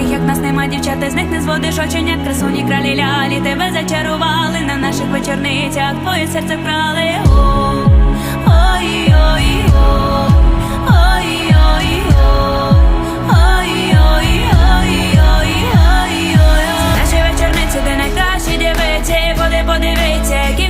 таких як нас нема дівчата, з них не зводиш очення, красуні кралі лялі, тебе зачарували на наших вечорницях, твоє серце ой. Наші вечорниці, де найкращі дівиці, поди подивіться, які